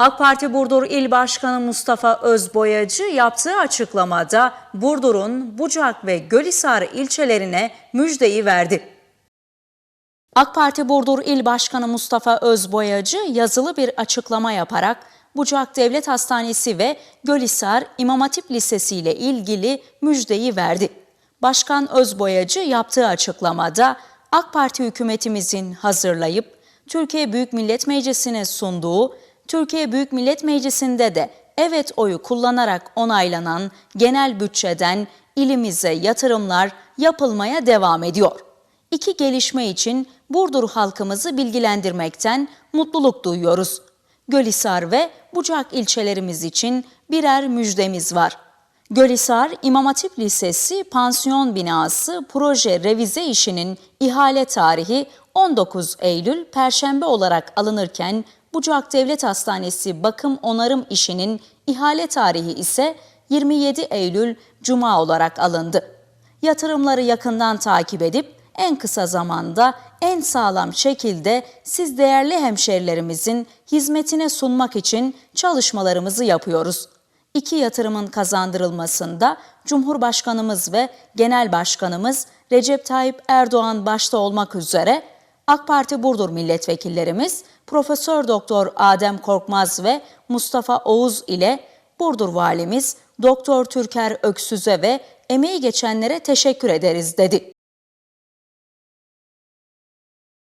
AK Parti Burdur İl Başkanı Mustafa Özboyacı yaptığı açıklamada Burdur'un Bucak ve Gölhisar ilçelerine müjdeyi verdi. AK Parti Burdur İl Başkanı Mustafa Özboyacı yazılı bir açıklama yaparak Bucak Devlet Hastanesi ve Gölhisar İmam Hatip Lisesi ile ilgili müjdeyi verdi. Başkan Özboyacı yaptığı açıklamada AK Parti hükümetimizin hazırlayıp Türkiye Büyük Millet Meclisi'ne sunduğu, Türkiye Büyük Millet Meclisi'nde de evet oyu kullanarak onaylanan genel bütçeden ilimize yatırımlar yapılmaya devam ediyor. İki gelişme için Burdur halkımızı bilgilendirmekten mutluluk duyuyoruz. Gölhisar ve Bucak ilçelerimiz için birer müjdemiz var. Gölhisar İmam Hatip Lisesi pansiyon binası proje revize işinin ihale tarihi 19 Eylül Perşembe olarak alınırken Bucak Devlet Hastanesi bakım onarım işinin ihale tarihi ise 27 Eylül Cuma olarak alındı. Yatırımları yakından takip edip en kısa zamanda en sağlam şekilde siz değerli hemşerilerimizin hizmetine sunmak için çalışmalarımızı yapıyoruz. İki yatırımın kazandırılmasında Cumhurbaşkanımız ve Genel Başkanımız Recep Tayyip Erdoğan başta olmak üzere AK Parti Burdur milletvekillerimiz Profesör Doktor Adem Korkmaz ve Mustafa Oğuz ile Burdur valimiz Doktor Türker Öksüz'e ve emeği geçenlere teşekkür ederiz dedi.